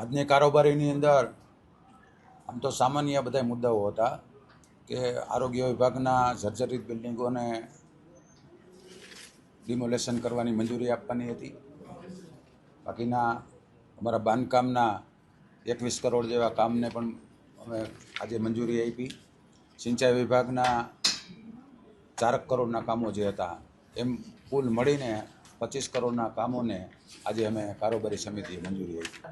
આજની કારોબારીની અંદર આમ તો સામાન્ય બધા મુદ્દાઓ હતા કે આરોગ્ય વિભાગના જર્જરિત બિલ્ડિંગોને ડિમોલેશન કરવાની મંજૂરી આપવાની હતી. બાકીના અમારા બાંધકામના એકવીસ કરોડ જેવા કામને પણ અમે આજે મંજૂરી આપી. સિંચાઈ વિભાગના ચારક કરોડના કામો જે હતા, એમ કુલ મળીને પચીસ કરોડના કામોને આજે અમે કારોબારી સમિતિએ મંજૂરી આપી.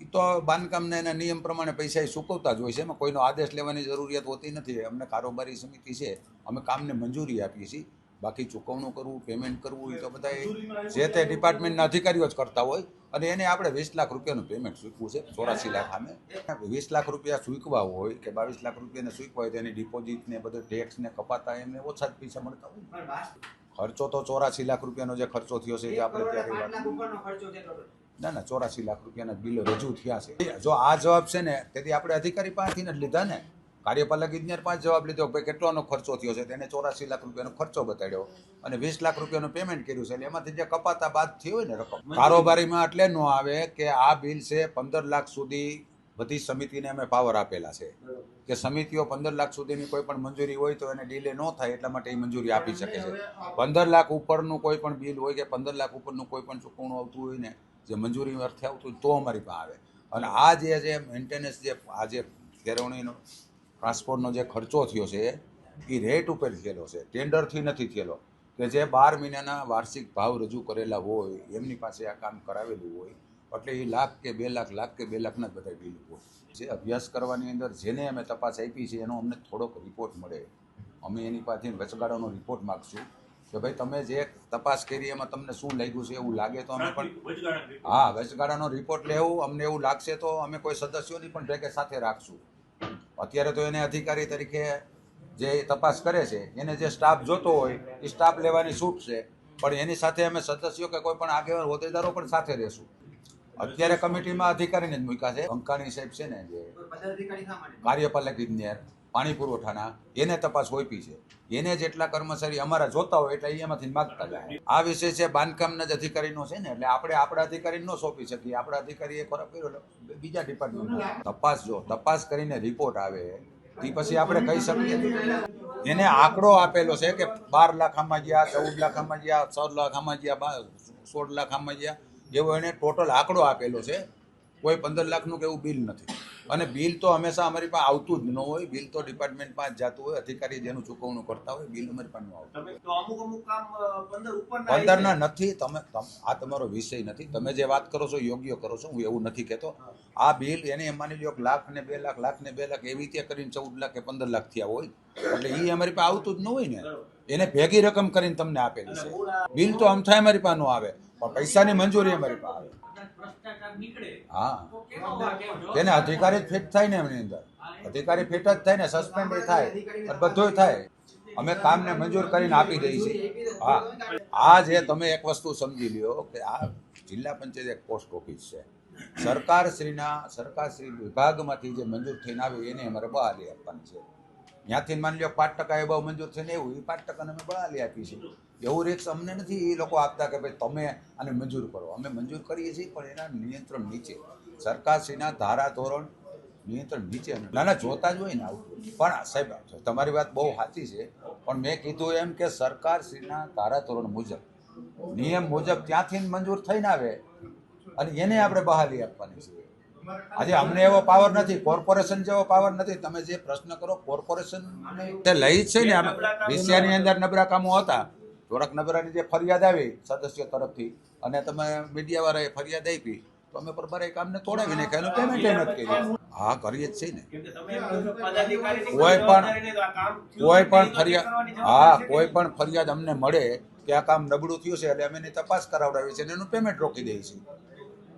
એ તો બાંધકામને એના નિયમ પ્રમાણે પૈસા એ ચૂકવતા જ હોય છે. એમાં કોઈનો આદેશ લેવાની જરૂરિયાત હોતી નથી. અમને કારોબારી સમિતિ છે. અમે કામને મંજૂરી આપીએ છીએ. બાકી ચૂકવણું કરવું પેમેન્ટ કરવું એ તો બધા જે તે ડિપાર્ટમેન્ટના અધિકારીઓ જ કરતા હોય. અને એને આપણે વીસ લાખ રૂપિયાનું પેમેન્ટ ચૂકવું છે. ચોરાસી લાખ સામે. વીસ લાખ રૂપિયા ચૂકવા હોય કે બાવીસ લાખ રૂપિયાને ચૂકવા હોય તો એની ડિપોઝિટ ને બધું ટેક્સ ને કપાતા એમને ઓછા જ પૈસા મળતા હોય ખર્ચો તો ચોરાસી લાખ રૂપિયાનો જે ખર્ચો થયો છે એ આપણે ત્યારે ના ના ચોરાસી લાખ રૂપિયાના બિલો રજૂ થયા છે. જો આ જવાબ છે ને તેથી આપણે અધિકારી પાસેથી જ લીધા ને. કાર્યપાલક ઇજનેર પાસે જવાબ લીધો ભાઈ કેટલાનો ખર્ચો થયો છે તેને ચોરાસી લાખ રૂપિયાનો ખર્ચો બતાડ્યો અને વીસ લાખ રૂપિયાનું પેમેન્ટ કર્યું છે એટલે એમાંથી જે કપાતા બાદ થયું હોય ને રકમ. કારોબારીમાં એટલે ન આવે કે આ બિલ છે પંદર લાખ સુધી બધી સમિતિને અમે પાવર આપેલા છે. કે સમિતિઓ પંદર લાખ સુધીની કોઈ પણ મંજૂરી હોય તો એને ડીલે ન થાય એટલા માટે એ મંજૂરી આપી શકે છે. પંદર લાખ ઉપરનું કોઈ પણ બિલ હોય કે પંદર લાખ ઉપરનું કોઈ પણ ચૂકવણું આવતું હોય ને જે મંજૂરી અર્થે આવતું હોય તો અમારી પાસે આવે. અને આ જે જે મેન્ટેનન્સ જે આ જે કેળવણીનો ટ્રાન્સપોર્ટનો જે ખર્ચો થયો છે એ રેટ ઉપર થયેલો છે. ટેન્ડરથી નથી થયેલો. કે જે બાર મહિનાના વાર્ષિક ભાવ રજૂ કરેલા હોય એમની પાસે આ કામ કરાવેલું હોય એટલે એ લાખ કે બે લાખ લાખ કે બે લાખના જ બધા બિલ હોય. જે અભ્યાસ કરવાની અંદર જેને અમે તપાસ આપી છે એનો અમને થોડોક રિપોર્ટ મળે. અમે એની પાસેથી વચગાળાનો રિપોર્ટ માગશું કે ભાઈ તમે જે તપાસ કરી એમાં તમને શું લાગ્યું છે એવું લાગે તો અમે પણ હા વચગાળાનો રિપોર્ટ લેવું અમને એવું લાગશે તો અમે કોઈ સદસ્યોની પણ ભેગે સાથે રાખશું. અત્યારે તો એને અધિકારી તરીકે જે તપાસ કરે છે એને જે સ્ટાફ જોતો હોય એ સ્ટાફ લેવાની છૂટ છે. પણ એની સાથે અમે સદસ્યો કે કોઈ પણ આગેવાન હોદ્દેદારો પણ સાથે રહેશું. અત્યારે કમિટીમાં અધિકારીને જ મૂક્યા છે. અંકાણી સાહેબ છે ને જે કાર્યપાલક ઇજનેર, પાણી પુરવઠાના, એને તપાસ ઓપી છે. એને જેટલા કર્મચારી અમારા જોતા હોય એટલે એમાંથી માગતા જાય. આ વિષય છે બાંધકામના જ અધિકારીનો છે ને, એટલે આપણે આપણા અધિકારી ન સોંપી શકીએ. આપણા અધિકારીએ ખરાબ કર્યો બીજા ડિપાર્ટમેન્ટ તપાસ જો, તપાસ કરીને રિપોર્ટ આવે એ પછી આપણે કહી શકીએ. એને આંકડો આપેલો છે કે બાર લાખ આમાં ગયા, ચૌદ લાખ આમાં ગયા, છ લાખ આમાં ગયા સોળ લાખ આમાં ગયા. એવો એને ટોટલ આંકડો આપેલો છે. કોઈ પંદર લાખનું કે એવું બિલ નથી. અને બિલ તો હંમેશા અમારી પાસે આવતું જ ન હોય. બિલ તો ડિપાર્ટમેન્ટમાં જ જતું હોય. અધિકારી જેનું ચૂકવણું કરતા હોય બિલ અમારી પાસે આવતું તમે તો અમુક અમુક કામ અ, પંદર ના નથી. તમે આ તમારો વિષય નથી. તમે જે વાત કરો છો યોગ્ય કરો છો હું એવું નથી કહેતો. આ બિલ એને માની લો લાખ ને બે લાખ લાખ ને બે લાખ એવી રીતે કરીને ચૌદ લાખ કે પંદર લાખ થયા હોય. એટલે એ અમારી પાસે આવતું જ ન હોય ને. એને ભેગી રકમ કરીને તમને આપેલી છે. બિલ તો અમથાય અમારી પાસે ન આવે. પણ પૈસાની મંજૂરી અમારી પાસે આવે. હા. તેને અધિકારી ફિટ થાય ને એમની અંદર. અધિકારી ફિટ જ થાય ને સસ્પેન્ડ થાય. બધું થાય. અમે કામને મંજૂર કરીને આપી દઈએ છીએ. હા. આ જે તમે એક વસ્તુ સમજી લ્યો કે આ જિલ્લા પંચાયત એક પોસ્ટ ઓફિસ છે. સરકારશ્રીના સરકારશ્રી વિભાગમાંથી જે મંજૂર થઈને આવે એને અમારે બહાર આપવાની છે. ત્યાંથી માની લો પાંચ ટકા એ બહુ મંજૂર થઈને એવું, એ પાંચ ટકાને અમે બહાલી આપીએ છીએ. એવું રિક્સ અમને નથી એ લોકો આપતા કે ભાઈ તમે આને મંજૂર કરો. અમે મંજૂર કરીએ છીએ પણ એના નિયંત્રણ નીચે. સરકારશ્રીના ધારા ધોરણ નિયંત્રણ નીચે ના ના, જોતા જ હોય ને આવું. પણ સાહેબ, તમારી વાત બહુ સાચી છે. પણ મેં કીધું એમ કે સરકારશ્રીના ધારા ધોરણ મુજબ. નિયમ મુજબ ત્યાંથી મંજૂર થઈને આવે અને એને આપણે બહાલી આપવાની છે. આજે અમને એવો પાવર નથી કોર્પોરેશન જેવો પાવર નથી. તમે જે પ્રશ્ન કરો કોર્પોરેશન તે લઈ છે ને, આમ અંદર નબળા કામો હતા, થોડાક નબળાની જે ફરિયાદ આવી સદસ્ય તરફથી, અને તમે મીડિયાવાળાએ ફરિયાદ આપી, તો અમે પર એ કામને તોડાવી નાખ્યા પેમેન્ટ નથી કર્યું. હા, કરીએ જ છે ને. કોઈ પણ કોઈ પણ ફરિયાદ હા, કોઈ પણ ફરિયાદ અમને મળે કે આ કામ નબળું થયું છે, એટલે અમે એની તપાસ કરાવડાવી છે અને એનું પેમેન્ટ રોકી દઈએ છીએ.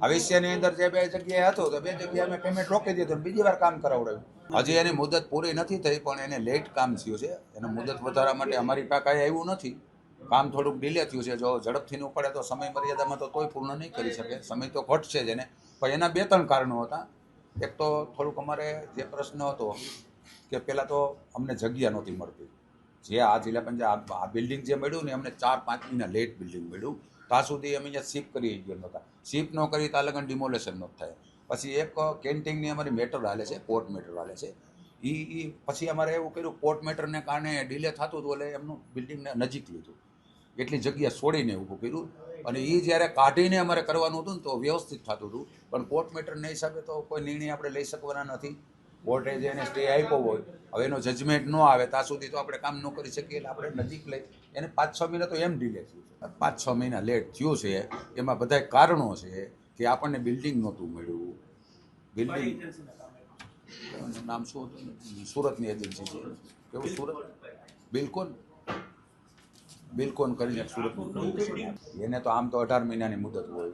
આ વિષયની અંદર જે બે જગ્યાએ હતો, તો બે જગ્યાએ અમે પેમેન્ટ રોકી દીધું બીજી વાર કામ કરાવડાવ્યું. હજી એની મુદત પૂરી નથી થઈ, પણ એને લેટ કામ થયું છે. એને મુદત વધારવા માટે અમારી કાંઈ આવ્યું નથી. કામ થોડુંક ડિલે થયું છે. જો ઝડપથી ન પડે તો સમય મર્યાદામાં તો કોઈ પૂર્ણ નહીં કરી શકે. સમય તો ઘટશે જ એને. પણ એના બે ત્રણ કારણો હતા. એક તો થોડુંક અમારે જે પ્રશ્ન હતો કે પહેલાં તો અમને જગ્યા નહોતી મળતી. જે આ જિલ્લા પંચાયત, આ બિલ્ડિંગ જે મળ્યું ને, અમને ચાર પાંચ મહિના લેટ બિલ્ડિંગ મળ્યું. ત્યાં સુધી અમે અહીંયા શિફ્ટ કરી ગયો નહોતા. શિફ્ટ ન કરી ત્યાં લગન ડિમોલેશન ન થાય. પછી એક કેન્ટીનની અમારી મેટર હાલે છે કોર્ટ મેટર હાલે છે. એ એ પછી અમારે એવું કર્યું કોર્ટ મેટરને કારણે ડિલે થતું હતું એટલે એમનું બિલ્ડિંગને નજીક લીધું. એટલી જગ્યા છોડીને ઊભું કર્યું. અને એ જ્યારે કાઢીને અમારે કરવાનું હતું ને તો વ્યવસ્થિત થતું હતું. પણ કોર્ટ મેટરના હિસાબે તો કોઈ નિર્ણય આપણે લઈ શકવાના નથી. કોર્ટે જે એને સ્ટે આપ્યો હોય. હવે એનો જજમેન્ટ ન આવે. ત્યાં સુધી તો આપણે કામ ન કરી શકીએ એટલે આપણે નજીક લઈ એને પાંચ છ મહિના તો એમ ડિલે થયું છે. પાંચ છ મહિના લેટ થયું છે, એમાં બધા કારણો છે કે આપણને બિલ્ડિંગ નહોતું મળ્યું. બિલ્ડિંગ નામ શું હતું? સુરતની એજન્સી છે. કેવું સુરત? બિલકુલ. બિલકોન કરીને સુરતનું એને તો આમ તો અઢાર મહિનાની મુદત હોય.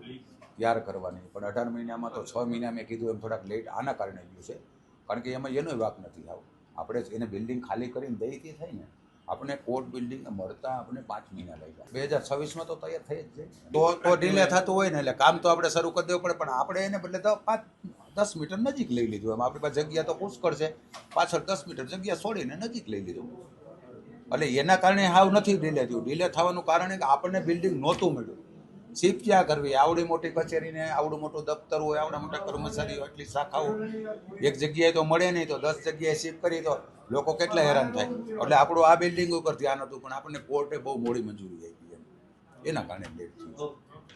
ત્યાર કરવાની? પણ અઢાર મહિનામાં તો છ મહિના મેં કીધું એમ થોડાક લેટ આના કારણે ગયું છે. કારણ કે એમાં એનો વાક નથી આવો. આપણે એને બિલ્ડિંગ ખાલી કરીને દઈ તે થાય ને આપણે કોર્ટ બિલ્ડિંગ મળતા આપણે પાંચ મહિના લઈ ગયા. બે હજાર છવ્વીસમાં તો તૈયાર થઈ જ જાય. તો તો ડિલે થતું હોય ને એટલે કામ તો આપણે શરૂ કરી દેવું પડે પણ આપણે એને બદલે તો પાંચ દસ મીટર નજીક લઈ લીધું. એમ આપણી પાસે જગ્યા તો પુષ્કળ છે. પાછળ દસ મીટર જગ્યા છોડીને નજીક લઈ લીધું. એટલે એના કારણે હાવ નથી ડિલે થયું. ડિલે થવાનું કારણ એ કે આપણને બિલ્ડિંગ નહોતું મળ્યું. શિફ્ટ ક્યાં કરવી. આવડી મોટી કચેરીને આવડું મોટું દફતર હોય, આવડા મોટા કર્મચારીઓ એટલી શાખાઓ. એક જગ્યાએ તો મળે નહીં તો દસ જગ્યાએ શિફ્ટ કરી તો લોકો કેટલા હેરાન થાય. એટલે આપણું આ બિલ્ડિંગ ઉપર ધ્યાન હતું પણ આપણને કોર્ટે બહુ મોડી મંજૂરી આપી એના કારણે લેટ થયું.